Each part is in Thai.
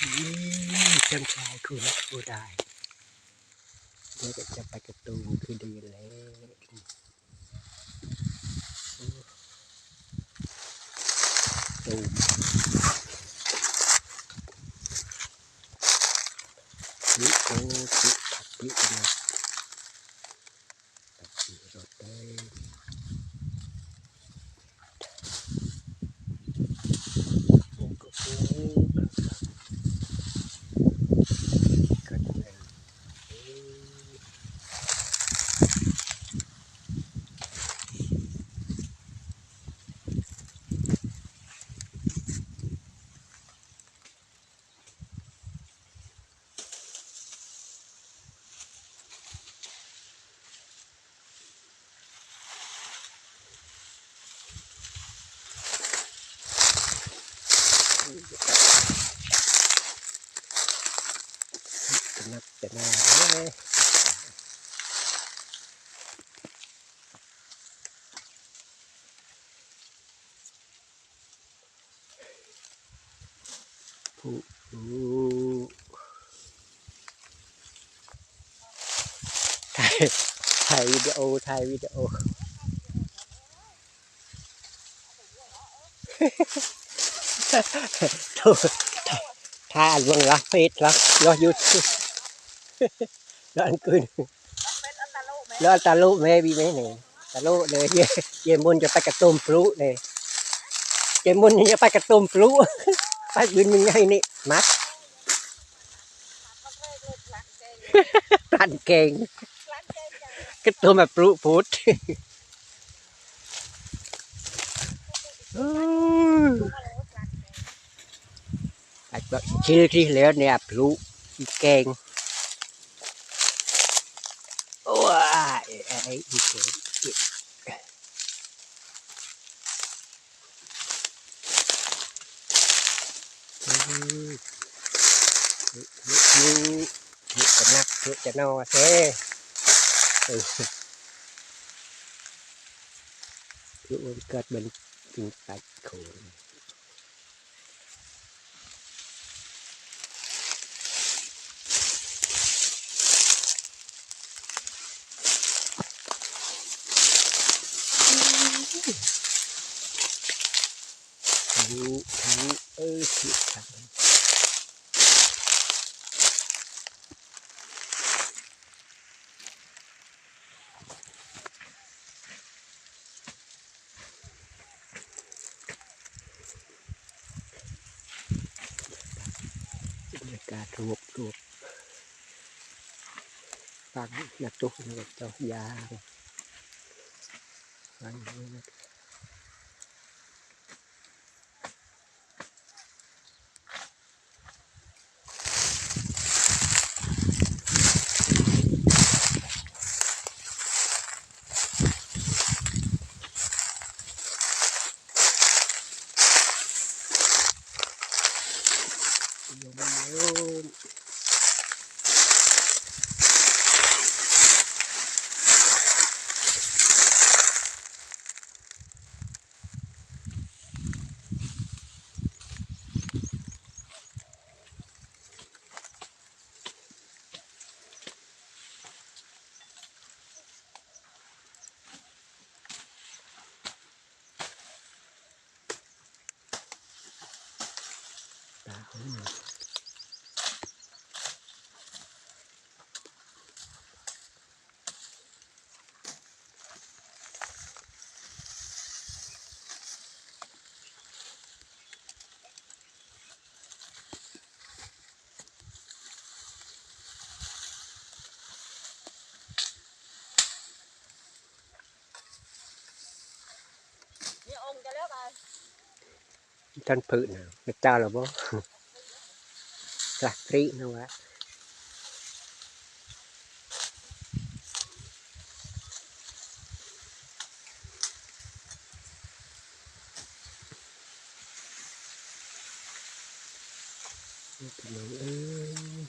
จำชายคือละคือได้เดี๋ยวจะไปกระตูนคือดีแล้วตูมนี่โอติขับปินะตัดสีรถได้โอ้ก็โอ้ก็จะเป็นเอ้ย จะ นับจะน่าผู้ผู้ถ่ายถ่ายวิดีโอถ่ายวิดีโอถ่ถ่าอันวงละเฟซละรอยูทูบ แล้วอันคืนเป็นอันตะลุไหมแล้วอันตาลุแม่บีไหมเนี่ยตาลุเลยเยเยมุนจะไปกระตุ้มพลุเลยเยมุนจะไปกระตุ้มพลุไปยืนยังไงนี่มัดมันเคยเลยหลังเจงตันเก่งหลังเจงอย่างกระตุ้มแบบพลุพุทธมาเลยหลังเจงไอ้แบบชิลที่แล้วเนี่ยพลุเก่งว้ายไอ้อีเก่งอืมนี่นี่นี่จะนักนี่จะนอเซ่เออคือวันเกิดมันจริงตัดโคน รู้รู้เออคือทางบรรยากาศรวบรวบฟังนักตุกนักเจ้ายางฟังนี้นะโยมโยมตาของมันนี่องค์จะเลิก อะไท่านพื้นะพระเจ้าหรือบ่หลักตรีนะวะพี่น้องเอ้ย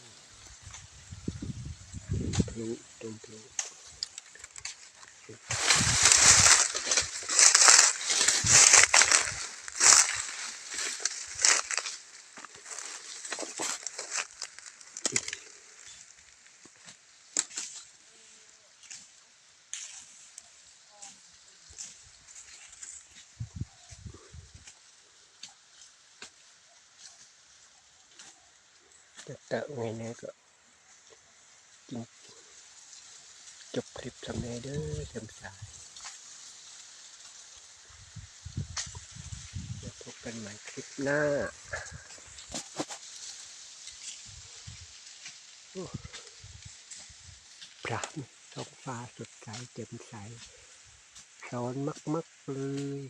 พลุตุ่มพลุ แต่ไงเนี่ยก็จริงจบคลิปสำเร็จเด้อเต็มสายแล้วพบกันใหม่คลิปหน้าพระท้องฟ้าสดใสเต็มใสร้อนมากๆเลย